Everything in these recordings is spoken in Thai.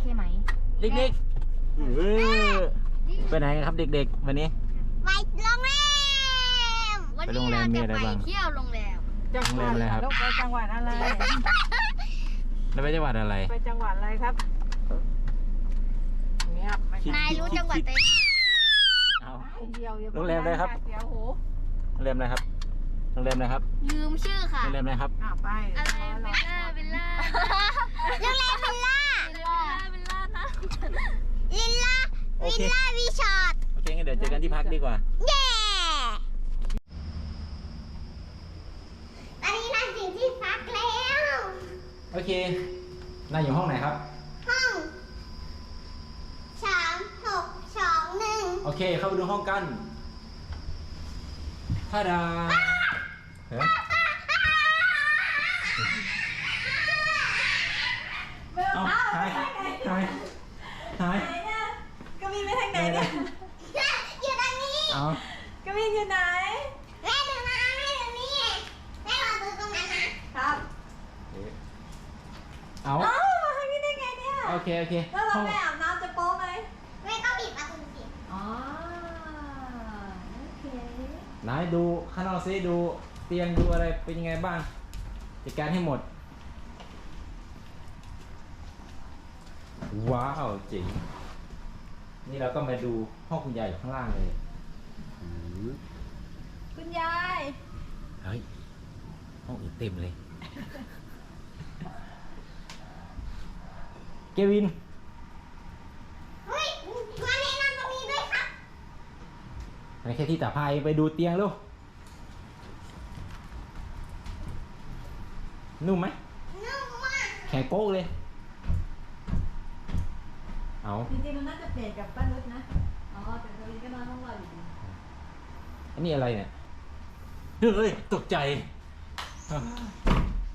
เคไหมเด็กๆเออไปไหนกันครับเด็กๆ วันนี้ ไปโรงแรมวันไปโรนี้งแรเรามมีจะอะไรไปบ้างเที่ยวโรงแรมจังหวัดโรงแรมอะไรครับลูกไปจังหวัดอะไรแล้วไปจังหวัดอะไร ไปจังหวัดอะไรครับเงียบไม่คิดใช่นายรู้จังหวัดตัวเองเอาเดียวอย่าโรงแรมอะไรครับเสียวหูโรงแรมอะไรครับโรงแรมอะไรครับ ลืมชื่อค่ะโรงแรมอะไรครับอะไปอะไรเบลล่าเบลล่าโรงแรมวิลล่าเบ ลล่าเบลล่านะลิลล่าโอวิเค ลล่ารีสอร์ทโอเคงั้นเดี๋ยวเจอกันที่พักดีกว่า เย้ตอนนี้เราถึงที่พักแล้ว โอเคนายอยู่ห้องไหนครับ ห้องสามหกสองหนึ่งโอเค เข้าไปดูห้องกันท่าดาเฮ้ยเอาหายหาย หายก็มีไม่ทางไหนเนี่ยอยู่ตรงนี้เอาก็มีอยู่ไหนแม่ดูนะแม่ดูนี่แม่รอดูตรงนั้นนะครับเอาเอ้ามาทางนี้ได้ไงเนี่ยโอเคโอเคแล้วเราห้องไปอาบน้ำจะโป๊ไหมแม่ก็ปิดประตูสิอ๋อโอเคไหนดูข้างนอกซิดูเตียงดูอะไรเป็นยังไงบ้างจัดการให้หมด ว้าวเจ๋งนี่เราก็มาดูห้องคุณยายอยู่ข้างล่างเลยหือคุณยาย เฮ้ยห้องอื่นเต็มเลย เกวิน เฮ้ยมาแนะนำตรงนี้ด้วยครับไหนแค่ที่ตาพายไปดูเตียงลูกนุ่มไหมนุ่มมากแข็งโป๊กเลย เอาจริงๆมันน่าจะเปลี่ยนกับป้านุชนะอ๋อแต่ตัวนี้ก็นอนห้องเราอยู่ดีอันนี้อะไรเนี่ย เฮ้ย ตกใจ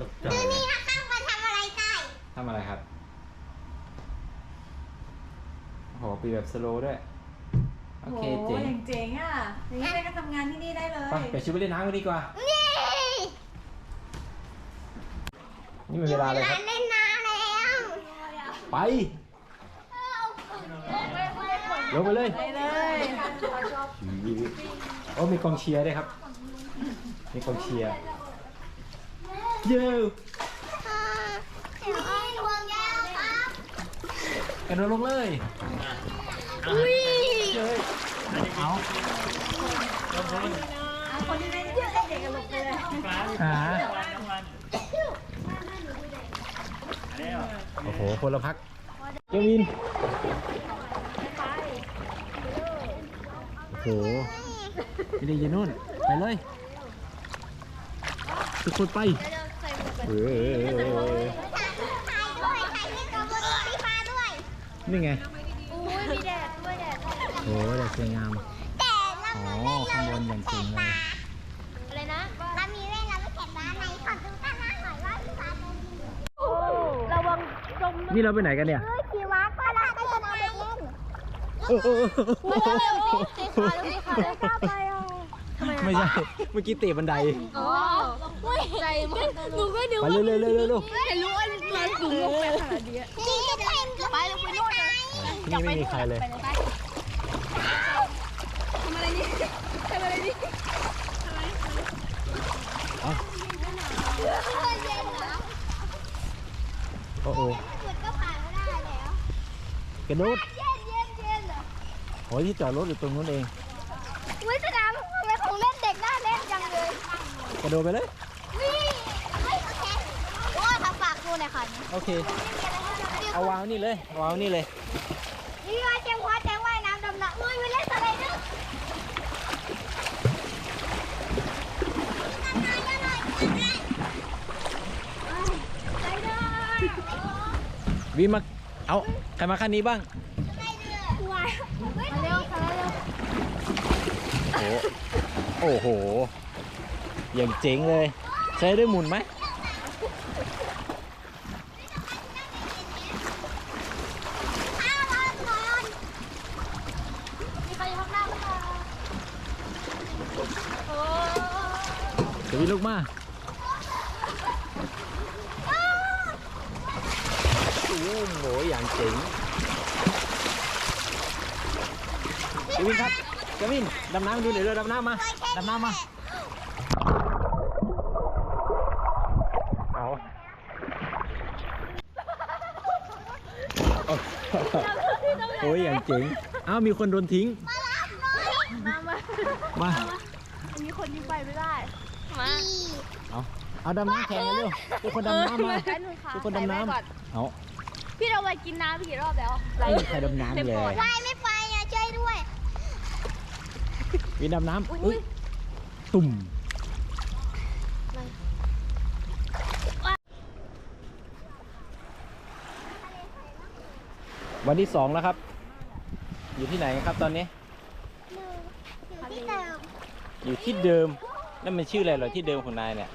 ตกใจดูนี่นะครับมาทำอะไรได้ทำอะไรครับโอ้โหปีแบบสโลว์ด้วย โอเคโหเจ๋งอย่างเจ๋งอะอย่างนี้ไปก็ทำงานที่นี่ได้เลยไปเดี๋ยวชิวไปเล่นน้ำกันดีกว่า นี่นี่มันเวลาเลยครับ เล่นน้ำแล้ว ไป ลงไปเลยไปเลยโอ้มีกองเชียร์ด้วยครับ มีกองเชียร์เย้อ่าเดี๋ยวให้ห่วงยาวครับกระโดดลงเลยอุ้ยเย้เอาเอาคนที่ไม่เยอะเด็กกันลงไปเลยหาโอ้โหคนละพักเจวิน โอ้โหไม่ได้ยินนู่น ไปเลย ทุกคนไปเออถ่ายด้วยถ่ายที่กระบวนสีฟ้าด้วยนี่ไงอุ้ยมีแดดด้วยแดดโอ้โหแต่สวยงามแต่เราอ๋อไม่ข้างบนอย่างจริงเลยอะไรนะเรามีเล่นเราไม่เก็บร้านไหนขอดูด้านหน้าหน่อยว่าสีฟ้าเป็นยังไงระวังจมนี่เราไปไหนกันเนี่ยเฮ้ยชีวะก็ได้ก็จะนอนเด็กเล่นโอ้โหไม่ใช่สีขาวสีขาวเลยครับไปอะ ไม่ใช่ เมื่อกี้เตะบันได อ๋อใจมันหนูก็ดูไปเร็วเร็วเร็วเร็วเร็วเห็นรู้ว่ามันสูงลงไปขนาดนี้นี่จะเป็นก็ไปเราไปโน่นเลยที่นี่ไม่มีใครเลยไปเลยไปทำอะไรนี่ทำอะไรนี่เอาเย็นเหรอโอ้โหขุดก็ผ่านไม่ได้แล้วกระโดด โอ้ยที่จอดรถอยู่ตรงนู้นเองอุ้ยสนามทำไมของเล่นเด็กน่าเล่นจังเลยกระโดดไปเลย วิ่งเฮ้ยโอเคโอ้ยทำฝากดูหน่อยค่ะโอเค เอาวางนี่เลยเอาวางนี่เลย นี่ว่าเจมคว้าแจงว่ายน้ำดำน้ำอุ้ยไปเล่นสไลเดอร์ทำงานกันหน่อยทำงานสไลเดอร์วินมา เอา ใครมาขั้นนี้บ้าง สไลเดอร์ว้ายเร็วสไลเดอร์ โอ้โอ้โห อย่างเจ๋งเลย ใช้ได้หมุนไหมข้าวร้อนร้อนมีใครอยู่ข้างหน้าบ้างเดี๋ยววินลุกมาโอ้โหอย่างเจ๋งเกวินครับเกวินดำน้ำดูหน่อยเร็วดำน้ำมา ดำน้ำมาเอาเอาโอ้ยอย่างเจ๋งเอ้ามีคนโดนทิ้ง มามามา อันนี้คนยิงไปไม่ได้มาเอาเอาดำน้ำแข่งกันเร็วทุกคนดำน้ำมา แป๊บนึงค่ะทุกคนดำน้ำใส่แว่ก่อเอาพี่เราไปกินน้ำไปกี่รอบแล้วไม่มีใครดำน้ำเลยว่ายไม่ไปอะช่วยด้วย วินดำน้ำอุ้ย ตุ่มวันที่สองแล้วครับ อยู่ที่ไหนครับตอนนี้ อยู่ที่เดิมอยู่ที่เดิมนั่นมันชื่ออะไรเหรอที่เดิมของนายเนี่ย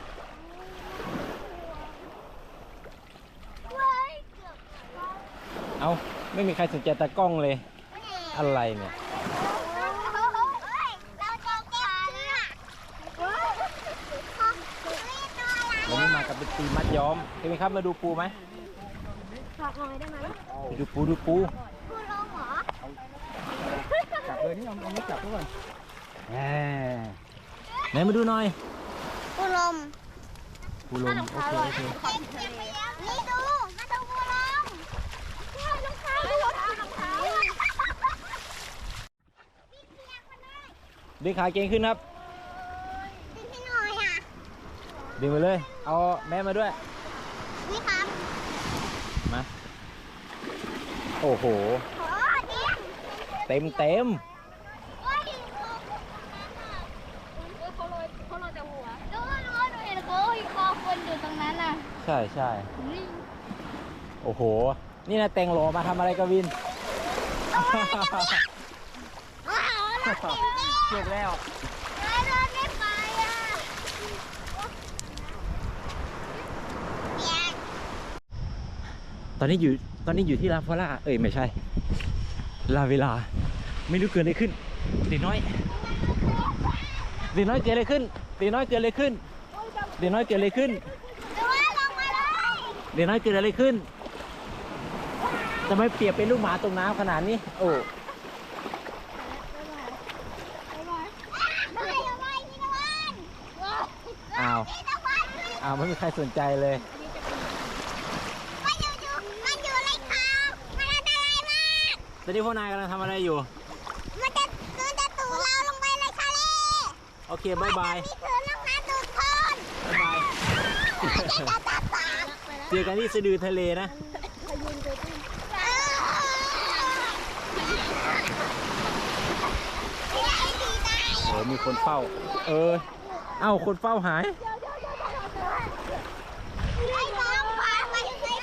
เอบเอาไม่มีใครสนใจตากล้องเลย อะไรเนี่ย เราจะเก็บเชือกเฮ้ยตัวอะไร วันนี้มากับ เป็นตีมมัดย้อมเห็นไหมครับมาดูปูไหมฝากหน่อยได้ไหมไปดูปูดูปูคุณลงเหรอจับเลยนี่เอาเอาไม่จับทุกคนแหมไหนมาดูหน่อยคุณลมปูลมโอเคโอเคเก็บเก็บไปแล้วนี่ดูมาดูคุณลมนี่รองเท้ารองเท้ารองเท้าพี่เปียกมาได้ดึงขาเก่งขึ้นครับ ดึงให้หน่อยอะ ดึงไปเลย เอาแม่มาด้วย นี่ครับมา โอ้โห โอ้เดียเต็มเต็มโอ้ยเขาโรยเขาโรยแต่หัวดูดูดูเห็นเขาคอคนอยู่ตรงนั้นน่ะใช่ใช่โอ้โห นี่นะแตงโหลมาทำอะไรกวิน ว้าวเราเห็นดิเจ็บแล้ว เราเดินไม่ไปอะเปียก ตอนนี้อยู่ตอนนี้อยู่ที่ลาฟอล่าเอ้ยไม่ใช่ ลาเวลา ไม่รู้เกิดอะไรขึ้นตีน้อยตีน้อยเกิดอะไรขึ้นตีน้อยเกิดอะไรขึ้นตีน้อยเกิดอะไรขึ้นดูว่าลงมาเลยตีน้อยเกิดอะไรขึ้นทำไมเปียกเป็นลูกหมาตรงน้ำขนาดนี้ โอ้ไม่เอาไว้พี่ตะวันอ้าวพี่ตะวันอ้าวไม่มีใครสนใจเลย มันอยู่อยู่มันอยู่ในคลองมันอันตรายมาก ต อนนี้พวกนายกำลังทำอะไรอยู่ มันจะมันจะตูเราลงไปในทะเลโอเคบายบายมีคืนลงมาตูดคนบายบายจะตาตาตาเจอกันที่สะดือทะเลนะโอ้มีคนเฝ้า เออ เอ้าคนเฝ้าหาย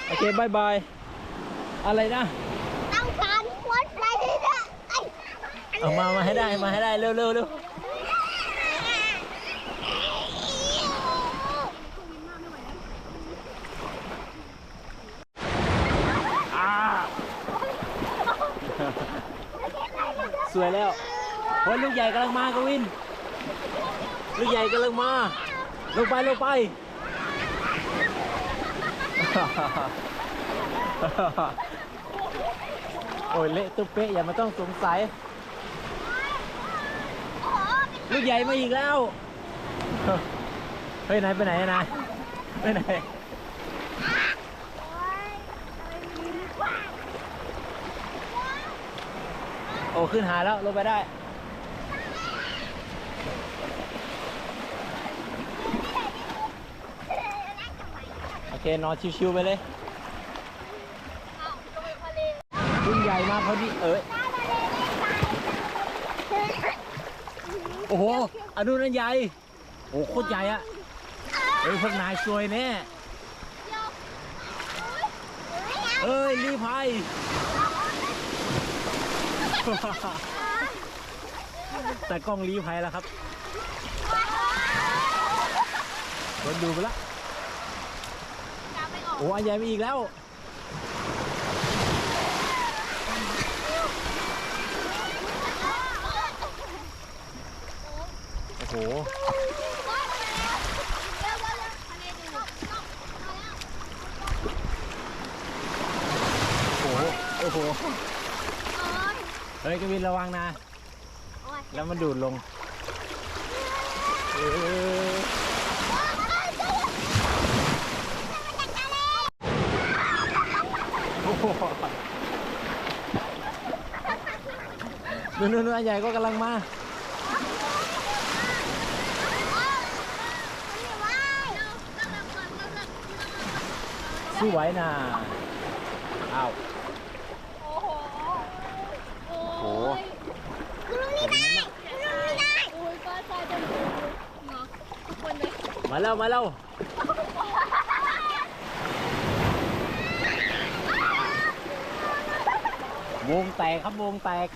โอเคบายบาย อะไรนะ ต้องการวัดไปที่จะไอ้ เอามามาให้ได้มาให้ได้เร็วเร็วเร็วอ่าสวยแล้วโอ้ยลูกใหญ่กำลังมากวิน ลูกใหญ่กำลังมา ลงไปลงไปโอ้ยเละตุ๊เป๊ะอย่ามาต้องสงสัย ลูกใหญ่มาอีกแล้ว เฮ้ยนายไปไหนอะนายไปไหนโอ้ขึ้นหาแล้วลงไปได้โอเคนอนชิวๆไปเลยรุ่นใหญ่มาพอดีเอ้ย โอ้โหอันนู้นนั่นใหญ่โอ้โคตรใหญ่อะเอ้ยพวกนายซวยแน่เอ้ยรีภัยแต่กล้องรีภัยแล้วครับโดนดูไปล้วโอ้อันใหญ่มาอีกแล้ว โอ้โหอ้โหโอ้ยเฮ้ยกวินระวังนะ แล้วมันดูดลงเออโอ้โหนู่นนู่นใหญ่ก็กำลังมา สู้ไหวนะอ้าวโอ้โห โอ้โหกูรู้ไม่ได้กูรู้ไม่ได้โอ้ยก็ใส่เป็นเนาะทุกคนเลยมาแล้วมาแล้ววงแตกครับวงแตก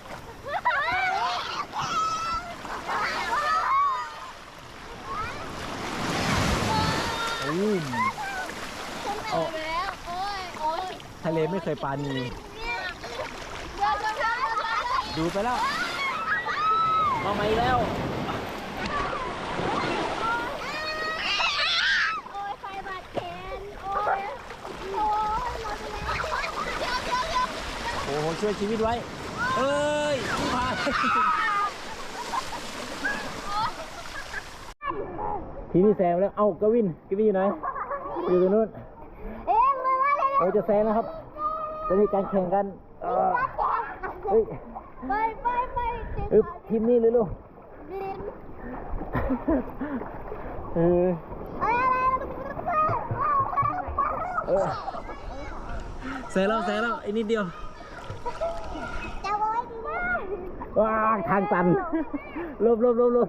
อู้มโอ้ไปแล้วโอ้ยโอ้ย ทะเลไม่เคยปานีดูไปแล้วมาไหมแล้วโอ้โหช่วยชีวิตไว้ เอ้ยผู้พาทีนี้แซมแล้ว เอ้ากวินกวินอยู่ไหนอยู่ตรงนู้น เอ๊ะมันว่าอะไรโอ้จะแซงนะครับ จะมีการแข่งกันเออเฮ้ยไปไปไปเจ๊อึบทีมนี้เลยลูกลิ้นเอออะไรอะไรเออแซงแล้วแซงแล้วอีกนิดเดียวจะโวยดีมากว้าทางตันหลบหลบหลบหลบ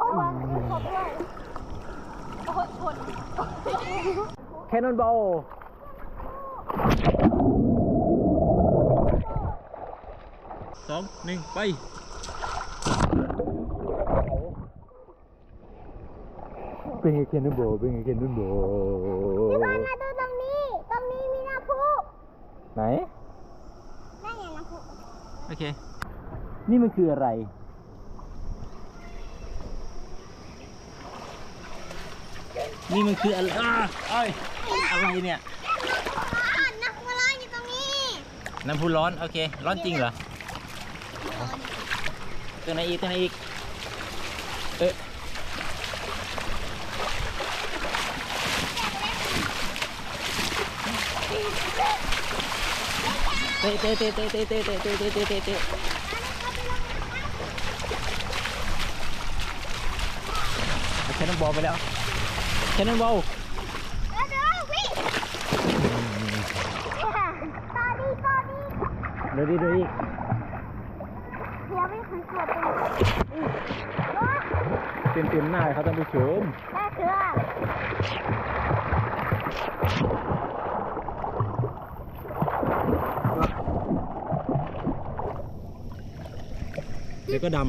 โอ้ยขอบด้วยแคนนอนบอล สองหนึ่งไปเป็นไงแคนนอนบอลเป็นไงแคนนอนบอลพี่บอลมาดูตรงนี้ ตรงนี้มีน้ำพุไหนนั่นไงน้ำพุโอเค นี่มันคืออะไร นี่มันคืออะไรอ้าเอ้ยอะไรเนี่ยอ่อนน้ำพุร้อนอยู่ตรงนี้ น้ำพุร้อน โอเค ร้อนจริงเหรอ ตัวไหนอีกตัวไหนอีกเอ๊ะเตะเตะเตะเตะเตะเตะเตะเตะเตะเตะเตะเตะแค่นั้นบอลไปแล้วแค่นั้นบอลแล้วเดี๋ยววิ่งต่อดีต่อดีเดี๋ยวดิเดี๋ยวดิ เดี๋ยวไม่ เต็มเต็มๆหน้ายครับท่านผู้ชมได้เถื่อเดี๋ยวก็ดำ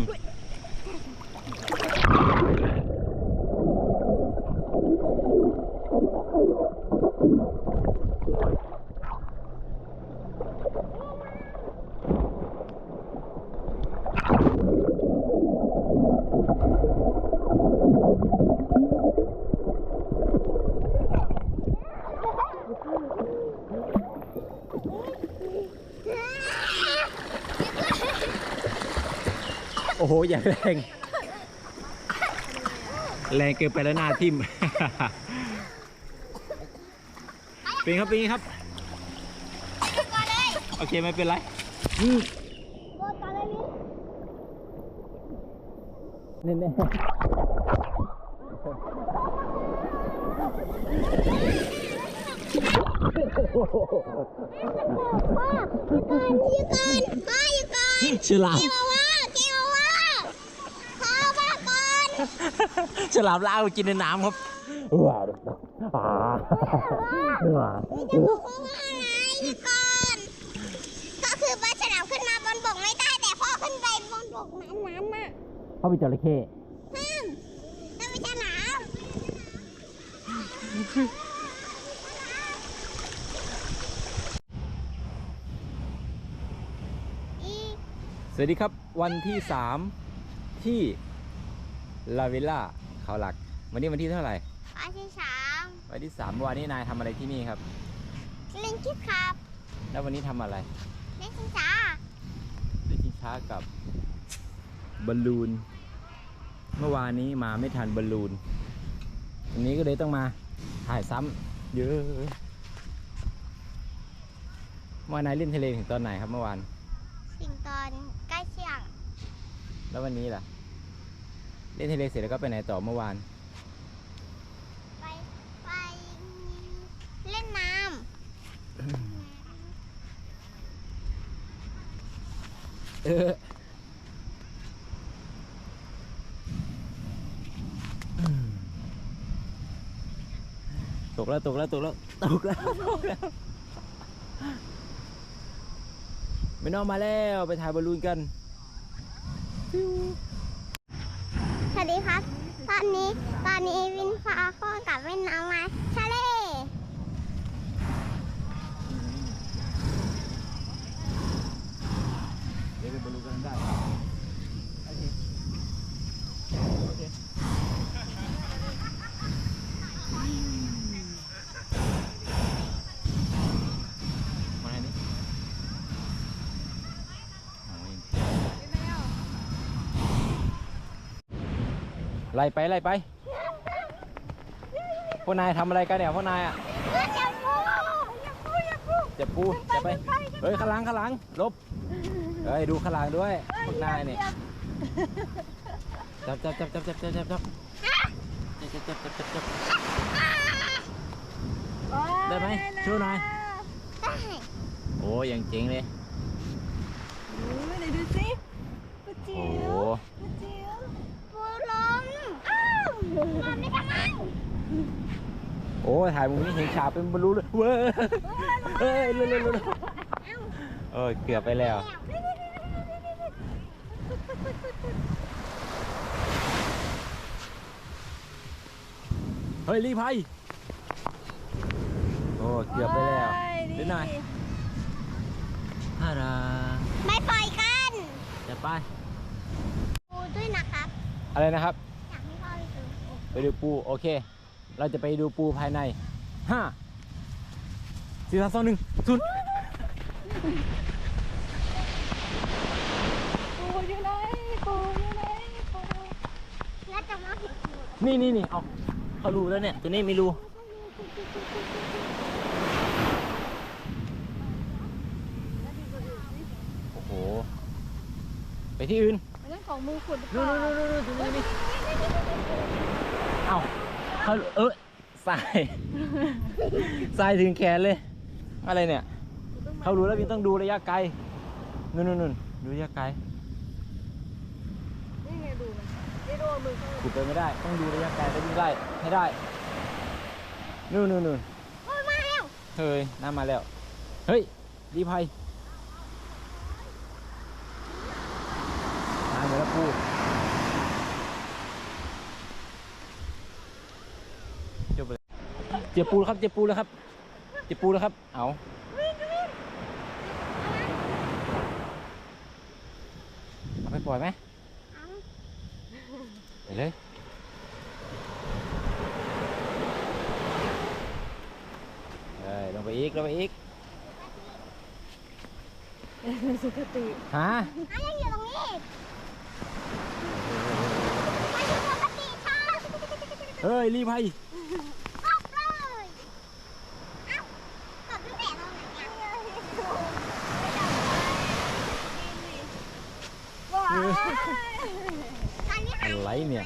โหอย่างแรง แรงเกินไปแล้วนาทิมป็นครับป็นครับ โอเคไม่เป็นไรเน่เน่ฉลาม ฉลามล่าไปกินในน้ำครับว้าวอ่าว้าวจะบอกว่าอะไรอยู่ก่อนก็คือปลาฉลามขึ้นมาบนบกไม่ได้ แต่พ่อขึ้นไปบนบกน้ำน้ำอะเขาเป็นจระเข้ห้ามนั่นไม่ใช่ฉลามอีกสวัสดีครับวันที่ 3 ที่ลาเวล่า เขาหลัก วันนี้วันที่เท่าไหร่ปลาที่สามวันที่3เมื่อวานนี้นายทำอะไรที่นี่ครับ เล่นคิดครับ แล้ววันนี้ทำอะไร เล่นชิงช้าเล่นชิงช้ากับบอลลูน เมื่อวานนี้มาไม่ทันบอลลูน วันนี้ก็เลยต้องมาถ่ายซ้ำเยอะเมื่อวานนายเล่นทะเลถึงตอนไหนครับเมื่อวาน สิ่งตอนใกล้เที่ยง แล้ววันนี้ล่ะเล่นทะเลเสร็จแล้วก็ไปไหนต่อเมื่อวาน ไปไปเล่นน้เออตกแล้วตกแล้วตกแล้วตกแล้วตกแล้วไม่นอกมาแล้วไปถ่ายบอลลูนกันำส วัสดีครับ ตอนนี้ตอนนี้วินฟ้าพ่อกับเว่นน้ำมาทะเล เดี๋ยวไปบอลลูนกันได้โอเคโอเคมาไหนนี่โอ้ยไล่ไปไล่ไปพวกนายทำอะไรกันเนี่ยพวกนายอะเจะพูอย่าพูอย่าพูเจ็บไปเฮ้ยข้างหลังข้างหลังลบเฮ้ยดูข้างหลังด้วยพวกนายเนี่ยจับจับจับจับจับจับจับจับจับจับจับจับจับจับได้ไหมช่วยหน่อยได้โอ้ยังเจ๋งเลยดูสิปะจิ๋ โอ้ ว โห ปะจิ๋ว ปูลมอ้าวมันไม่ทำไม โอ้ถ่ายมุมนี้เห็นฉากเป็นบอลลูนเลยเว้ยเฮ้ยเร็วเร็วเร็วเร็วเออเกือบไปแล้วเฮ้ยรีบไปโอ้เกือบไปแล้วเดี๋ยวหน่อยฮาราไม่ปล่อยกันจะไปปูด้วยนะครับ อะไรนะครับอยากให้พ่อไปดูปูไปดูปูโอเค เราจะไปดูปูภายในห้าสี่สามสองหนึ่งศูนย์ปูอยู่ไหนปูอยู่ไหนปูแล้วจะมาผิดปูนี่นี่นี่เอาเขารู้แล้วเนี่ย ตัวนี้ไม่รู้โอ้โห ไปที่อื่นอันนั้นของมือขุดหรือเปนู่นล่านู่นนู่นนู่นตรงนี้นี่เอ้า เขาเออสายสายถึงแขนเลย อะไรเนี่ย เขารู้แล้วพี่ต้องดูระยะไกลนู่นนู่นนู่นดูระยะไกลนี่ไงดูมันนี่ดูมือเขาขุดไปไม่ได้ ต้องดูระยะไกลแล้ววิ่งไล่ให้ได้นู่นนู่นนู่นโอ้ยมาแล้วเฮ้ยน้ำมาแล้ว เฮ้ยรีภัยน้ำมาแล้วปูจบไปเลยเจ็บปูแล้วครับ เจ็บปูแล้วครับ เจ็บปูแล้วครับ เอาเอาไปปล่อยไหมเอาไปเลยเอ้ยลงไปอีกลงไปอีกสุขติหาเอายังอยู่ตรงนี้มาอยู่ปกติค่ะ เฮ้ย รีภัยออกเลยเอ้ากดตั้งแต่ตรงไหน อะว้าเออตอนนี้หายอะไรเนี่ย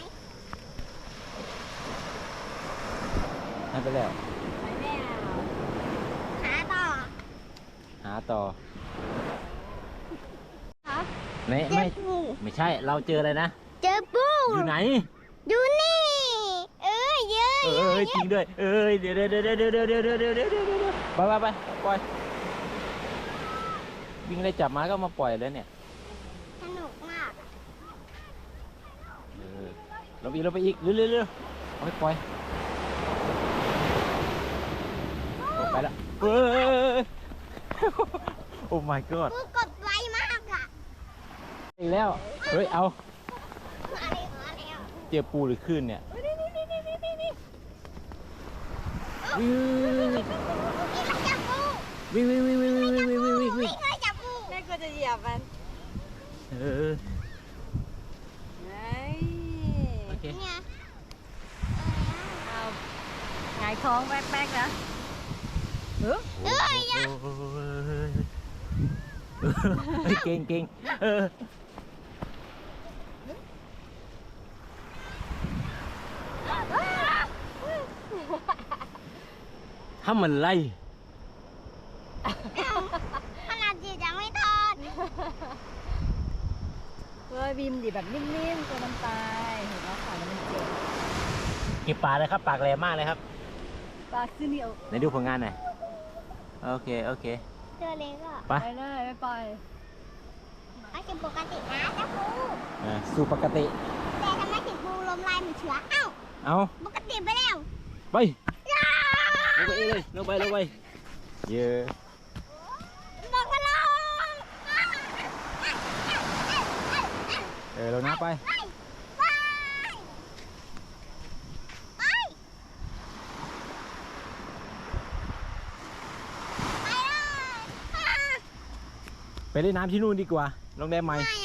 ให้ไปแล้ว หาต่อ หาต่อครับไม่เจไม่อปูไม่ใช่ เราเจออะไรนะ เจอปูอยู่ไหนอยู่นี่ เอ้ยเยอะเอเยอะอเยจริอะงด้วย เอ้ยเดี๋ยวเดี๋ยวเดี๋ยวเดี๋ยวเดี๋ยวเดี๋ยวเดี๋ยวเดี๋ยวเดี๋ยวเดี๋ยวเดี๋ยวไปไปไปปล่อยวิ่งได้จับมาก็มาปล่อยแล้วเนี่ย สนุกมากอะ เออ เราอีกเราไปอีกเร็วเร็วเร็วเอาไปปล่อยออกไปละเฮ้ยโอ้ my god ปูกดไวมากอะอีกแล้ว เฮ้ย เอา มาเลยมาแล้วเจอปูหรือคลื่นเนี่ยนี่นี่นี่นี่นี่นี่วิ่งนี่เราจับปูวิ่งวิ่งวิ่งวิ่งวิ่งวิ่งวิ่งวิ่งวิ่งไม่เคยจับปูไหนยียบมัน เออ ไง โอเค เนี่ย เอาหงาย ท้องแป๊กๆนะเออเอ้ยอย่าโอ้ยเฮ้ยเก่งเก่งเออถ้ามันไล่ขนาดจีบยังไม่ทอดเฮ้ยบีมดิแบบนิ่มๆตัวมันตายเห็นไหมขามันเจ็บเก็บปลาเลยครับ ปากแหลมมากเลยครับ ปลาซิเนียวไหนดูผลงานหน่อย โอเค โอเค ตัวเล็กอะไปไปเลยไปปล่อยก็คือปกตินะเจ้าครูอ่าสู่ปกติ แต่ทำไมถึงครูลมลายเหมือนเชื้อเอ้าเอาปกติไปแล้วไปลงไปเองเลยลงไปลงไป เยอะบอกว่าลงเออลงน้ำไปไปไปไปไป เลยไปเล่นน้ำที่นู่นดีกว่าโรงแรมใหม ไม่